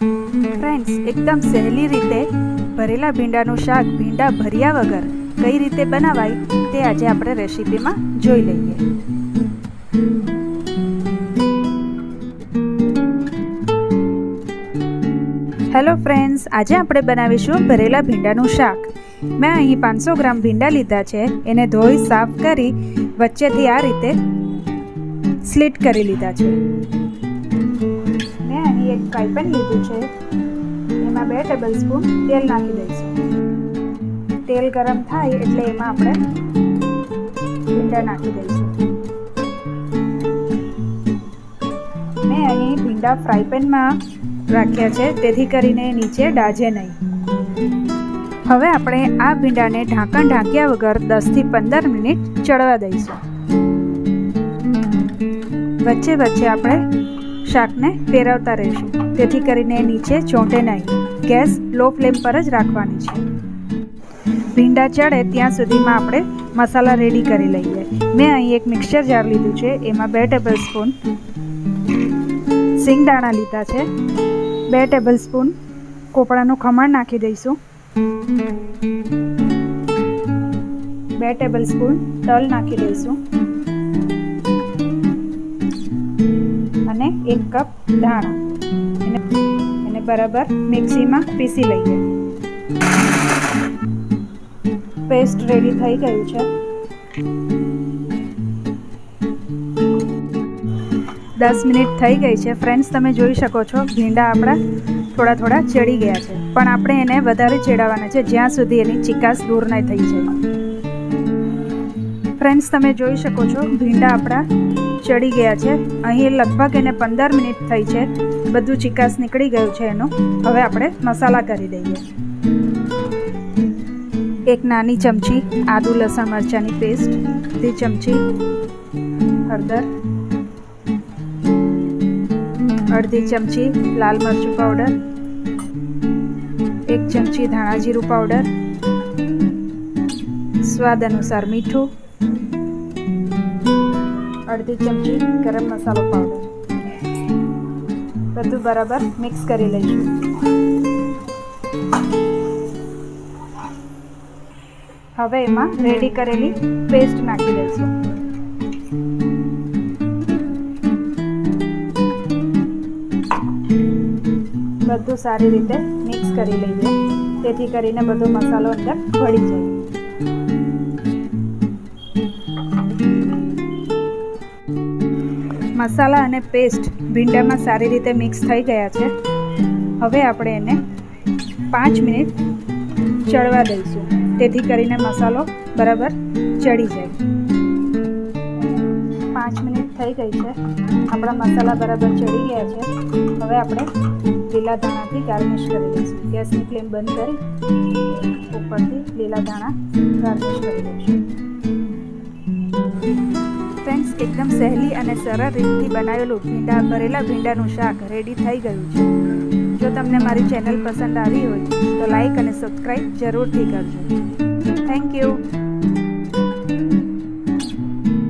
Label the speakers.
Speaker 1: Friends એકદમ સહેલી રીતે ભરેલા ભીંડાનું શાક ભીંડા ભર્યા વગર કઈ રીતે બનાવાય તે આજે આપણે રેસીપીમાં જોઈ લઈએ. હેલો ફ્રેન્ડ્સ આજે આપણે બનાવીશું ભરેલા ભીંડાનું શાક. મેં અહીં પાંચસો ગ્રામ ભીંડા લીધા છે, એને ધોઈ સાફ કરી વચ્ચેથી આ રીતે સ્લીટ કરી લીધા છે. મેં ફ્રાય એક ફ્રાયપેન લીધું છે, એમાં બે ટેબલ સ્પૂન તેલ નાખી દઈશું. તેલ ગરમ થાય એટલે એમાં આપણે ભીંડા નાખી દઈશું. મેં અહીં ભીંડા ફ્રાયપેનમાં રાખ્યા છે, તેથી કરીને નીચે ડાજે નહીં. હવે આપણે આ ભીંડાને ઢાંકણ ઢાંક્યા વગર દસથી પંદર મિનિટ ચડવા દઈશું. વચ્ચે વચ્ચે આપણે શાકને ફેરવતા રહીશું. તેથી કરીને નીચે ચોંટે નહીં. ગેસ લો ફ્લેમ પર જ રાખવાની છે. ભીંડા ચડે ત્યાં સુધીમાં આપણે મસાલા રેડી કરી લઈએ. મેં અહીં એક મિક્સર જાર લીધું છે. એમાં બે ટેબલ સ્પૂન સિંગદાણા લીધા છે. બે ટેબલ સ્પૂન કોપડાનું ખમણ નાખી દઈશું. બે ટેબલ સ્પૂન તલ નાખી દઈશું. અને એક કપ ધાણા. એને બરાબર મિક્સીમાં પીસી લઈએ. પેસ્ટ રેડી થઈ ગયું છે. દસ મિનિટ થઈ ગઈ છે. ફ્રેન્ડ્સ તમે જોઈ શકો છો, ભીંડા આપણા થોડા થોડા ચડી ગયા છે. પણ આપણે એને વધારે ચેડાવવાના છે. જ્યાં સુધી એની ચિકાસ દૂર નહીં થઈ જાય. ફ્રેન્ડ્સ તમે જોઈ શકો છો, ભીંડા આપણા ચડી ગયા છે. અહીં લગભગ એને પંદર મિનિટ થઈ છે. બધું ચિકાસ નીકળી ગયું છે એનું. હવે આપણે મસાલા કરી દઈએ. એક નાની ચમચી આદુ લસણ મરચાંની પેસ્ટ અડધી ચમચી હળદર, અડધી ચમચી લાલ મરચું પાવડર એક ચમચી ધાણા જીરું પાવડર સ્વાદ અનુસાર મીઠું, અડધી ચમચી ગરમ મસાલો પાવડર બધું બરાબર મિક્સ કરી લઈશું. હવે એમાં રેડી કરેલી પેસ્ટ નાખી દઈશું. બધું સારી રીતે મિક્સ કરી લઈએ. તેથી કરીને બધો મસાલો અંદર ભળી જાય. મસાલા અને પેસ્ટ ભીંડામાં સારી રીતે મિક્સ થઈ ગયા છે. હવે આપણે એને પાંચ મિનિટ ચડવા દઈશું. તેથી કરીને મસાલો બરાબર ચડી જાય. પાંચ મિનિટ થઈ ગઈ છે. આપણા મસાલા બરાબર ચડી ગયા છે. હવે આપણે લીલા ધાણાથી ગાર્નિશ કરી દઈશું ગેસની ફ્લેમ બંધ કરી ઉપરથી લીલા ધાણા ગાર્નિશ કરી દઈશું ફ્રેન્ડ્સ એકદમ સહેલી અને સરળ રીતથી બનાવેલું ભીંડા, ભરેલા ભીંડાનું શાક રેડી થઈ ગયું છે. જો તમને મારી ચેનલ પસંદ આવી હોય, તો લાઈક અને સબસ્ક્રાઈબ જરૂરથી કરજો. Thank you